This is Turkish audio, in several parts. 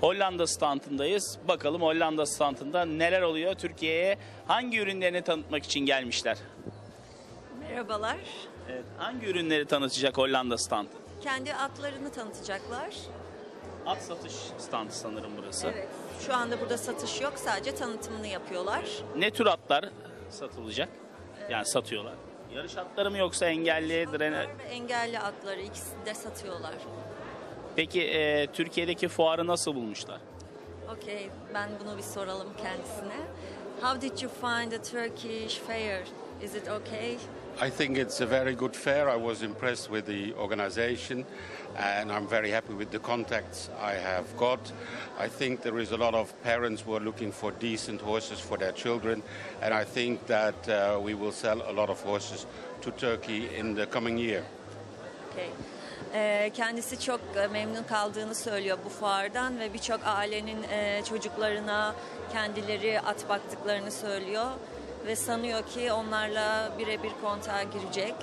Hollanda standındayız. Bakalım Hollanda standında neler oluyor? Türkiye'ye hangi ürünlerini tanıtmak için gelmişler? Merhabalar. Evet, hangi ürünleri tanıtacak Hollanda standı? Kendi atlarını tanıtacaklar. At satış standı sanırım burası. Evet. Şu anda burada satış yok. Sadece tanıtımını yapıyorlar. Ne tür atlar satılacak? Yani satıyorlar. Yarış atları mı yoksa engelli, drene... Atlar ve engelli atları ikisini de satıyorlar. Peki e, Türkiye'deki fuarı nasıl bulmuşlar? Okey. Ben bunu bir soralım kendisine. How did you find the Turkish fair? Is it okay? I think it's a very good fair. I was impressed with the organization and I'm very happy with the contacts I have got. I think there is a lot of parents who are looking for decent horses for their children and I think that uh, we will sell a lot of horses to Turkey in the coming year. Okay. Ee, kendisi çok e, memnun kaldığını söylüyor bu fuardan ve birçok ailenin e, çocuklarına kendileri at baktıklarını söylüyor ve sanıyor ki onlarla birebir kontağa girecek.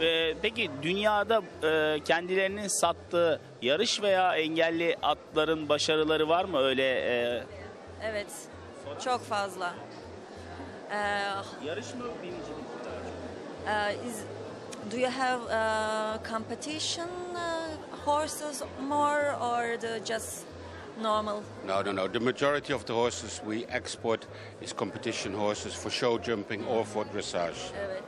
E, peki dünyada e, kendilerinin sattığı yarış veya engelli atların başarıları var mı öyle? Evet, çok fazla. Ee, yarış mı binicilik? Do you have uh, competition uh, horses more or the just normal? No, no, no. The majority of the horses we export is competition horses for show jumping or for dressage. Evet.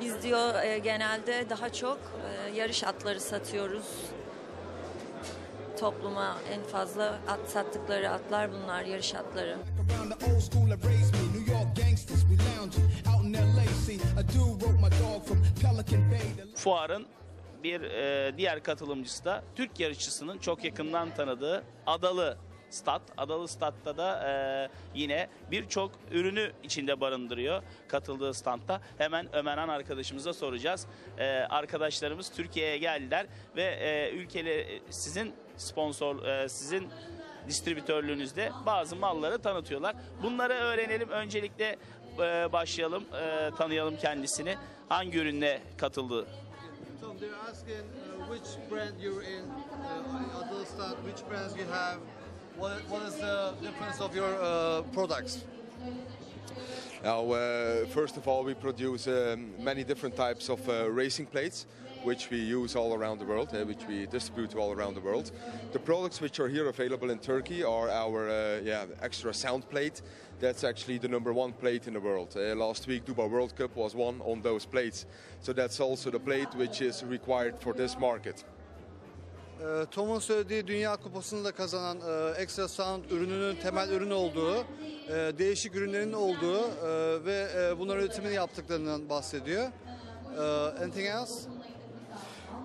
Biz diyor e, genelde daha çok e, yarış atları satıyoruz. Topluma en fazla at sattıkları atlar bunlar yarış atları. Fuarın bir e, diğer katılımcısı da Türk yarışçısının çok yakından tanıdığı Adalı Stat. Adalı Stat'ta da e, yine birçok ürünü içinde barındırıyor katıldığı standta. Hemen Ömeran arkadaşımıza soracağız. E, arkadaşlarımız Türkiye'ye geldiler ve e, ülkeli sizin sponsor, e, sizin distribütörlüğünüzde bazı malları tanıtıyorlar. Bunları öğrenelim. Öncelikle e, başlayalım, e, tanıyalım kendisini. Hangi ürünle katıldı Tom, they're asking uh, which brand you're in, uh, Adelstat, which brands you have, what, what is the difference of your uh, products? Now, uh, first of all, we produce um, many different types of uh, racing plates, which we use all around the world, uh, which we distribute all around the world. The products which are here available in Turkey are our uh, yeah extra sound plate. That's actually the number one plate in the world. Uh, last week, Dubai World Cup was won on those plates, so that's also the plate which is required for this market. Tom'un söylediği Dünya Kupası'nı da kazanan e, Extra Sound ürününün temel ürün olduğu, e, değişik ürünlerin olduğu e, ve e, bunların üretimini yaptıklarından bahsediyor. E, anything else?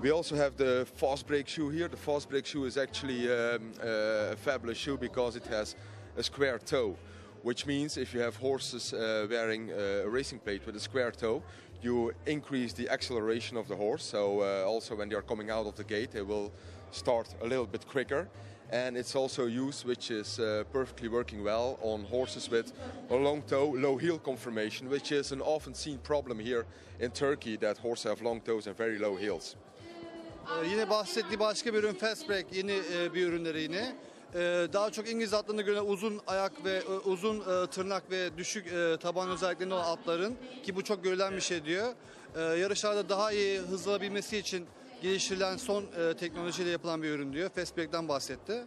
We also have the fast brake shoe here. The fast brake shoe is actually um, uh, a fabulous shoe because it has a square toe, which means if you have horses uh, wearing uh, a racing plate with a square toe, you increase the acceleration of the horse. So uh, also when they are coming out of the gate, they will start a little bit quicker. And it's also used, which is uh, perfectly working well on horses with a long toe, low heel conformation, which is an often seen problem here in Turkey that horses have long toes and very low heels. Ee, yine bahsettiği başka bir ürün Fast Break, yeni e, bir ürünleri yine. Ee, daha çok İngiliz atlarına göre uzun ayak ve e, uzun e, tırnak ve düşük e, taban özelliklerinde olan atların ki bu çok görülen bir şey diyor. Ee, yarışlarda daha iyi hızlanabilmesi için geliştirilen son e, teknolojiyle yapılan bir ürün diyor. Fast Break'ten bahsetti.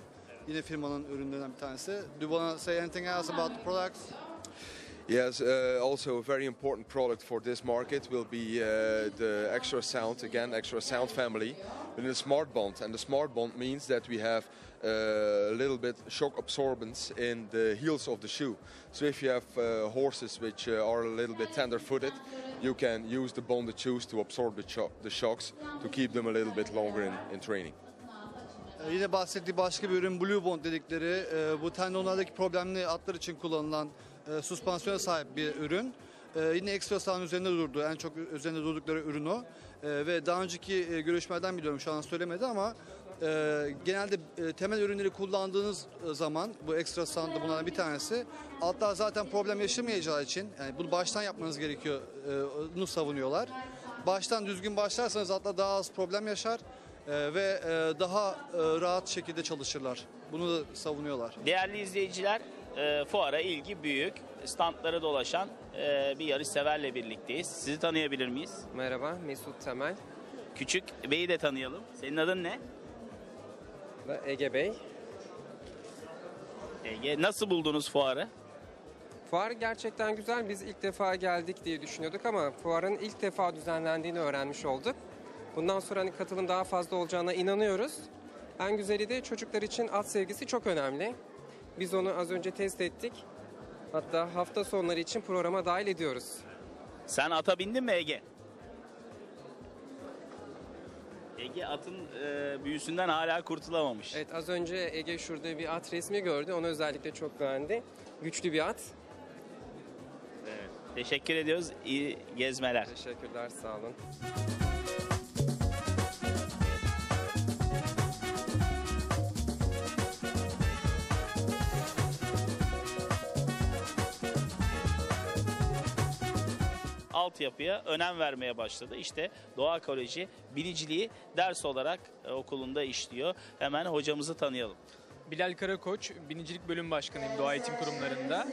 Yine firmanın ürünlerinden bir tanesi. Do you wanna say anything else about the products? Yes, uh, also a very important product for this market will be uh, the Extra Sound, again, Extra Sound family, with the Smart Bond. And the Smart Bond means that we have uh, a little bit shock absorbance in the heels of the shoe. So if you have uh, horses which uh, are a little bit tender footed, you can use the bonded shoes to absorb the, cho- the shocks to keep them a little bit longer in, in training. Yine bahsettiği başka bir ürün Blue Bond dedikleri bu tendonlardaki problemli atlar için kullanılan e, süspansiyona sahip bir ürün. E, yine Extra Sound üzerinde durduğu, en çok üzerinde durdukları ürün o. ve daha önceki e, görüşmelerden biliyorum şu an söylemedi ama e, genelde e, temel ürünleri kullandığınız e, zaman bu ekstra standı bunlardan bir tanesi altlar zaten problem yaşamayacağı için yani bunu baştan yapmanız gerekiyor e, onu savunuyorlar. Baştan düzgün başlarsanız altlar daha az problem yaşar e, ve e, daha e, rahat şekilde çalışırlar. Bunu da savunuyorlar. Değerli izleyiciler, e, fuara ilgi büyük. Standlara dolaşan e, bir yarışseverle birlikteyiz. Sizi tanıyabilir miyiz? Merhaba, Mesut Temel Küçük Bey'i de tanıyalım. Senin adın ne? Ege Bey. Ege. Nasıl buldunuz fuarı? Fuar gerçekten güzel. Biz ilk defa geldik diye düşünüyorduk ama fuarın ilk defa düzenlendiğini öğrenmiş olduk. Bundan sonra hani katılım daha fazla olacağına inanıyoruz. En güzeli de çocuklar için at sevgisi çok önemli. Biz onu az önce test ettik. Hatta hafta sonları için programa dahil ediyoruz. Sen ata bindin mi Ege? Ege atın e, büyüsünden hala kurtulamamış. Evet az önce Ege şurada bir at resmi gördü. Onu özellikle çok beğendi. Güçlü bir at. Teşekkür ediyoruz. İyi gezmeler. Teşekkürler sağ olun. Altyapıya önem vermeye başladı. İşte Doğa Koleji biniciliği ders olarak e, okulunda işliyor. Hemen hocamızı tanıyalım. Bilal Karakoç, Binicilik Bölüm Başkanıyım Doğa Eğitim Kurumlarında.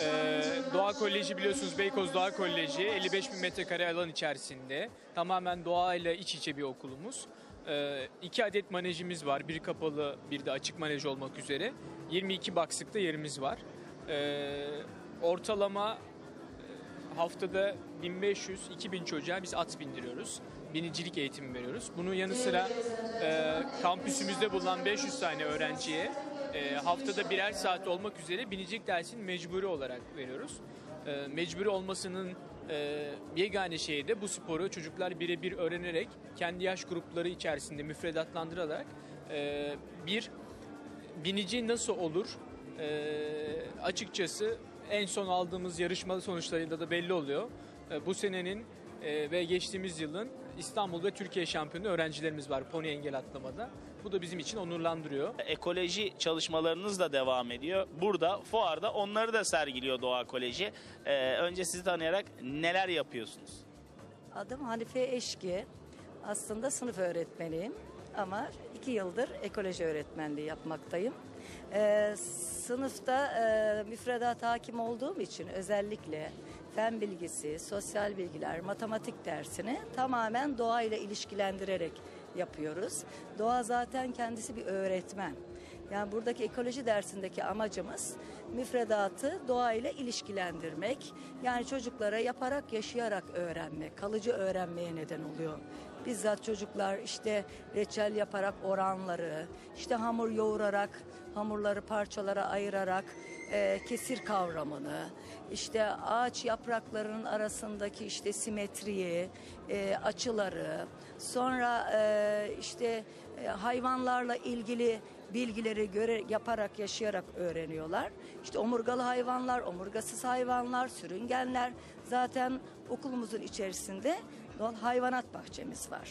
Ee, Doğa Koleji biliyorsunuz Beykoz Doğa Koleji 55 bin metrekare alan içerisinde. Tamamen doğayla iç içe bir okulumuz. Ee, iki adet manejimiz var. Bir kapalı, bir de açık manej olmak üzere. 22 baksıkta yerimiz var. Ee, ortalama haftada 1500-2000 çocuğa biz at bindiriyoruz. Binicilik eğitimi veriyoruz. Bunun yanı sıra e, kampüsümüzde bulunan 500 tane öğrenciye e, haftada birer saat olmak üzere binicilik dersini mecburi olarak veriyoruz. E, mecburi olmasının e, yegane şeyi de bu sporu çocuklar birebir öğrenerek kendi yaş grupları içerisinde müfredatlandırarak e, bir binici nasıl olur e, açıkçası en son aldığımız yarışma sonuçlarıyla da belli oluyor. E, bu senenin e, ve geçtiğimiz yılın İstanbul ve Türkiye şampiyonu öğrencilerimiz var pony engel atlamada. Bu da bizim için onurlandırıyor. Ekoloji çalışmalarınız da devam ediyor. Burada fuarda onları da sergiliyor Doğa Koleji. Ee, önce sizi tanıyarak neler yapıyorsunuz? Adım Hanife Eşki. Aslında sınıf öğretmeniyim ama iki yıldır ekoloji öğretmenliği yapmaktayım. Ee, sınıfta e, müfredat hakim olduğum için özellikle fen bilgisi, sosyal bilgiler, matematik dersini tamamen doğayla ilişkilendirerek yapıyoruz. Doğa zaten kendisi bir öğretmen. Yani buradaki ekoloji dersindeki amacımız müfredatı doğayla ilişkilendirmek. Yani çocuklara yaparak, yaşayarak öğrenmek, kalıcı öğrenmeye neden oluyor. Bizzat çocuklar işte reçel yaparak oranları, işte hamur yoğurarak, hamurları parçalara ayırarak e, kesir kavramını, işte ağaç yapraklarının arasındaki işte simetriyi, e, açıları, sonra e, işte e, hayvanlarla ilgili bilgileri göre yaparak yaşayarak öğreniyorlar. İşte omurgalı hayvanlar, omurgasız hayvanlar, sürüngenler zaten okulumuzun içerisinde hayvanat bahçemiz var.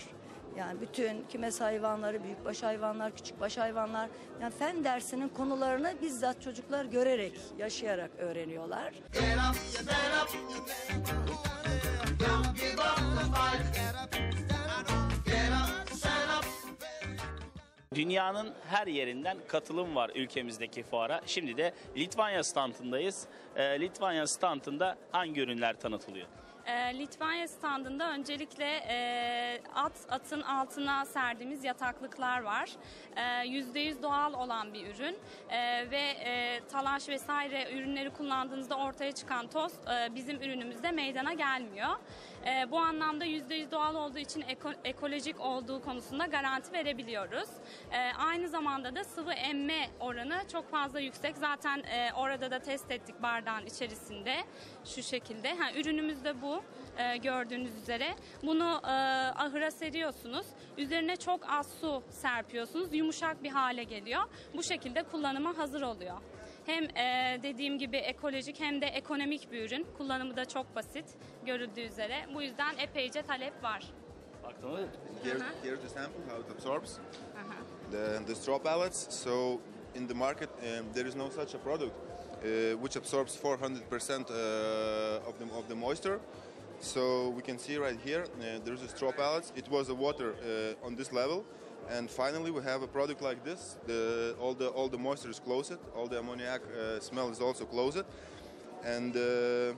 Yani bütün kümes hayvanları, büyükbaş hayvanlar, küçükbaş hayvanlar. Yani fen dersinin konularını bizzat çocuklar görerek, yaşayarak öğreniyorlar. Dünyanın her yerinden katılım var ülkemizdeki fuara. Şimdi de Litvanya standındayız. Ee, Litvanya standında hangi ürünler tanıtılıyor? E, Litvanya standında öncelikle e, at atın altına serdiğimiz yataklıklar var. E, %100 doğal olan bir ürün E, ve e, talaş vesaire ürünleri kullandığınızda ortaya çıkan toz e, bizim ürünümüzde meydana gelmiyor. E, bu anlamda %100 doğal olduğu için eko- ekolojik olduğu konusunda garanti verebiliyoruz. E, aynı zamanda da sıvı emme oranı çok fazla yüksek. Zaten e, orada da test ettik bardağın içerisinde şu şekilde. Ha, ürünümüz de bu e, gördüğünüz üzere. Bunu e, ahıra seriyorsunuz. Üzerine çok az su serpiyorsunuz. Yumuşak bir hale geliyor. Bu şekilde kullanıma hazır oluyor. Hem e, dediğim gibi ekolojik hem de ekonomik bir ürün. Kullanımı da çok basit görüldüğü üzere. Bu yüzden epeyce talep var. Baktınız? Here's, here's the sample, how it absorbs the, the straw pellets. So in the market, um, there is no such a product uh, which absorbs 400% uh, of, the, of the moisture. So we can see right here, uh, there's a straw pellets. It was a water uh, on this level. And finally, we have a product like this. The, all, the, all the moisture is closed. All the ammoniac uh, smell is also closed. And uh,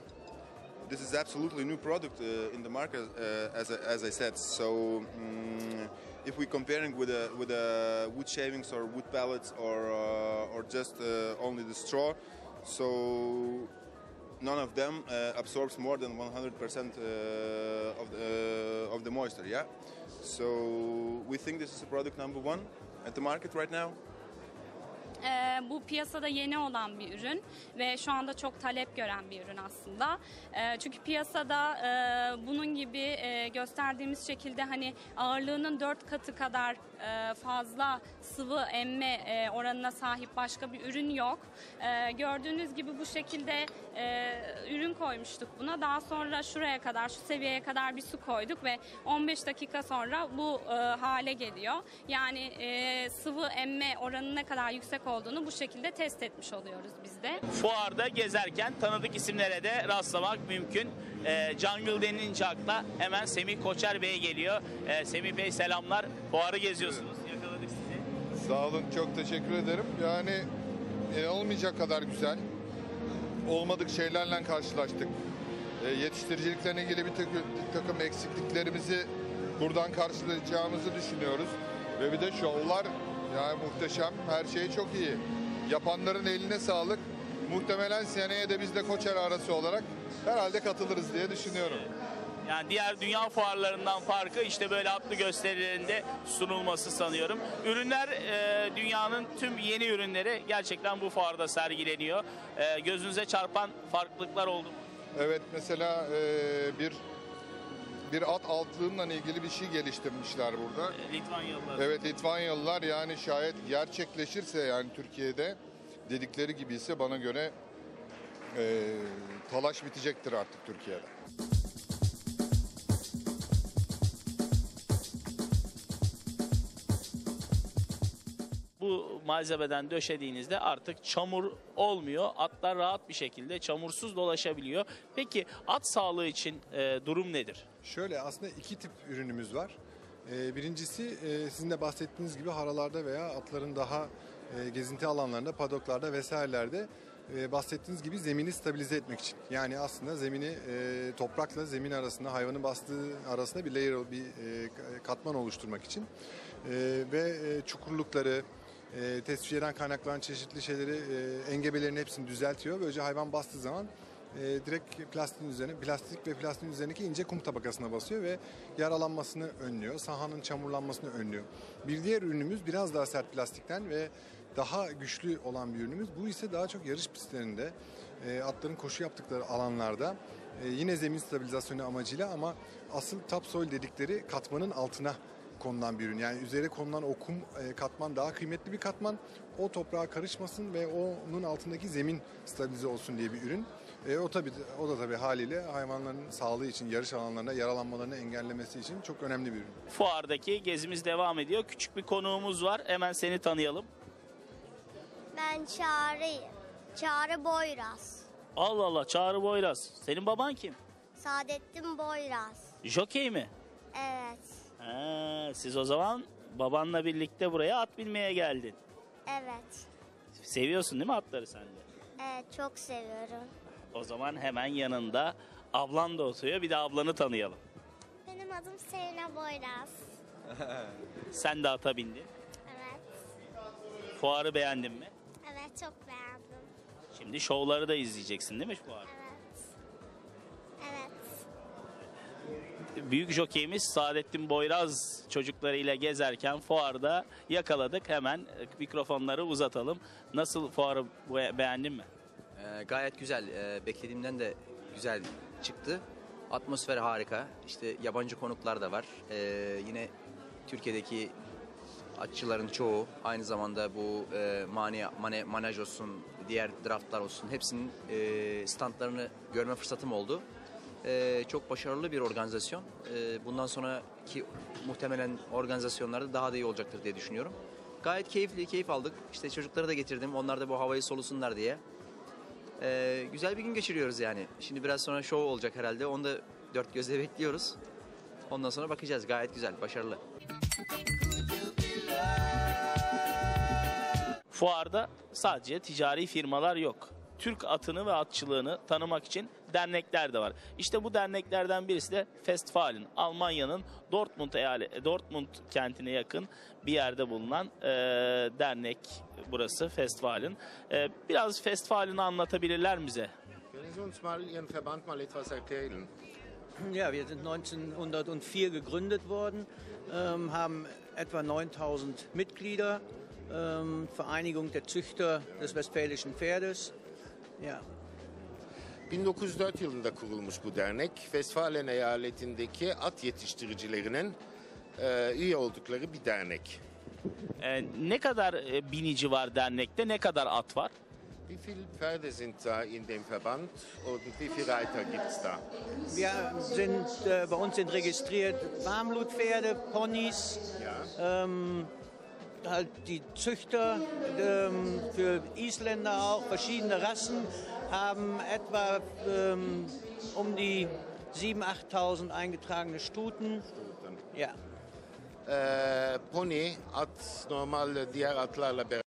this is absolutely new product uh, in the market, uh, as, I, as I said. So mm, if we're comparing with a, with a wood shavings or wood pellets or uh, or just uh, only the straw, so none of them absorbs more than 100% uh, of the of the moisture. Yeah. So we think this is product number one at the market right now. Ee, bu piyasada yeni olan bir ürün ve şu anda çok talep gören bir ürün aslında. Ee, çünkü piyasada e, bunun gibi e, gösterdiğimiz şekilde hani ağırlığının dört katı kadar fazla sıvı emme e, oranına sahip başka bir ürün yok. E, gördüğünüz gibi bu şekilde e, ürün koymuştuk buna. Daha sonra şuraya kadar, şu seviyeye kadar bir su koyduk ve 15 dakika sonra bu e, hale geliyor. Yani e, sıvı emme oranı ne kadar yüksek olduğunu bu şekilde test etmiş oluyoruz biz de. Fuarda gezerken tanıdık isimlere de rastlamak mümkün. Jungle denilince akla hemen Semih Koçer Bey geliyor. Semih Bey selamlar. Fuarı geziyorsunuz. Yakaladık sizi. Sağ olun, çok teşekkür ederim. Yani inanılmayacak kadar güzel. Olmadık şeylerle karşılaştık. E, yetiştiricilikle ilgili bir takım, bir takım eksikliklerimizi buradan karşılayacağımızı düşünüyoruz. Ve bir de şovlar yani muhteşem, her şey çok iyi. Yapanların eline sağlık. Muhtemelen seneye de biz de Koçer arası olarak herhalde katılırız diye düşünüyorum. Yani diğer dünya fuarlarından farkı işte böyle atlı gösterilerinde sunulması sanıyorum. Ürünler e, dünyanın tüm yeni ürünleri gerçekten bu fuarda sergileniyor. E, gözünüze çarpan farklılıklar oldu mu? Evet mesela e, bir bir at altlığıyla ilgili bir şey geliştirmişler burada. Litvanyalılar. Evet Litvanyalılar yani şayet gerçekleşirse yani Türkiye'de dedikleri gibi ise bana göre e, talaş bitecektir artık Türkiye'de. Malzemeden döşediğinizde artık çamur olmuyor. Atlar rahat bir şekilde çamursuz dolaşabiliyor. Peki at sağlığı için e, durum nedir? Şöyle aslında iki tip ürünümüz var. Ee, Birincisi e, sizin de bahsettiğiniz gibi haralarda veya atların daha e, gezinti alanlarında, padoklarda vesairelerde e, bahsettiğiniz gibi zemini stabilize etmek için. Yani aslında zemini e, toprakla zemin arasında, hayvanın bastığı arasında bir layer, bir e, katman oluşturmak için. E, ve e, çukurlukları, e, tesviyetten kaynaklanan çeşitli şeyleri, e, engebelerin hepsini düzeltiyor. Böylece hayvan bastığı zaman e, direkt plastiğin üzerine, plastik ve plastiğin üzerindeki ince kum tabakasına basıyor ve yaralanmasını önlüyor. Sahanın çamurlanmasını önlüyor. Bir diğer ürünümüz biraz daha sert plastikten ve daha güçlü olan bir ürünümüz. Bu ise daha çok yarış pistlerinde, e, atların koşu yaptıkları alanlarda e, yine zemin stabilizasyonu amacıyla ama asıl topsoil dedikleri katmanın altına konulan bir ürün. Yani üzerine konulan o kum e, katman daha kıymetli bir katman. O toprağa karışmasın ve onun altındaki zemin stabilize olsun diye bir ürün. E, o tabii o da tabii haliyle hayvanların sağlığı için yarış alanlarında yaralanmalarını engellemesi için çok önemli bir ürün. Fuardaki gezimiz devam ediyor. Küçük bir konuğumuz var. Hemen seni tanıyalım. Ben Çağrı'yım. Çağrı Boyraz. Allah Allah Çağrı Boyraz. Senin baban kim? Saadettin Boyraz. Jokey mi? Evet. Ha, siz o zaman babanla birlikte buraya at binmeye geldin. Evet. Seviyorsun değil mi atları sen de? Evet çok seviyorum. O zaman hemen yanında ablan da oturuyor. Bir de ablanı tanıyalım. Benim adım Selena Boyraz. Sen de ata bindin. Evet. Fuarı beğendin mi? Evet çok beğendim. Şimdi şovları da izleyeceksin değil mi fuarı? Büyük jokeyimiz Saadettin Boyraz çocuklarıyla gezerken fuarda yakaladık. Hemen e, mikrofonları uzatalım. Nasıl fuarı be- beğendin mi? Ee, gayet güzel. Ee, beklediğimden de güzel çıktı. Atmosfer harika. İşte yabancı konuklar da var. Ee, yine Türkiye'deki atçıların çoğu aynı zamanda bu e, mani, mane, manaj olsun, diğer draftlar olsun hepsinin e, standlarını görme fırsatım oldu. Ee, çok başarılı bir organizasyon. Ee, bundan sonraki muhtemelen organizasyonlarda daha da iyi olacaktır diye düşünüyorum. Gayet keyifli, keyif aldık. İşte çocukları da getirdim. Onlar da bu havayı solusunlar diye. Ee, güzel bir gün geçiriyoruz yani. Şimdi biraz sonra show olacak herhalde. Onu da dört gözle bekliyoruz. Ondan sonra bakacağız. Gayet güzel, başarılı. Fuarda sadece ticari firmalar yok. Türk atını ve atçılığını tanımak için dernekler de var. İşte bu derneklerden birisi de Festfalen. Almanya'nın Dortmund eyale, Dortmund kentine yakın bir yerde bulunan e, dernek burası Festfalen. E, biraz Festfalen'i anlatabilirler bize? Können Sie uns mal Ihren Verband mal etwas erklären? Ja, wir sind 1904 gegründet worden, ähm, haben etwa 9000 Mitglieder, ähm, Vereinigung der Züchter des westfälischen Pferdes. Ja, 1904 yılında kurulmuş bu dernek. Westfalen eyaletindeki at yetiştiricilerinin e, üye oldukları bir dernek. E, ne kadar e, binici var dernekte, ne kadar at var? Wie viele Pferde sind da in dem Verband und wie viele Reiter gibt es da? wir sind, äh, bei uns sind registriert Warmblutpferde, Ponys, ähm, halt die Züchter ähm, für Isländer auch, verschiedene Rassen, haben etwa ähm, um die 7.000, 8.000 eingetragene Stuten. Ja. Ee, pony, at normal diğer atlarla beraber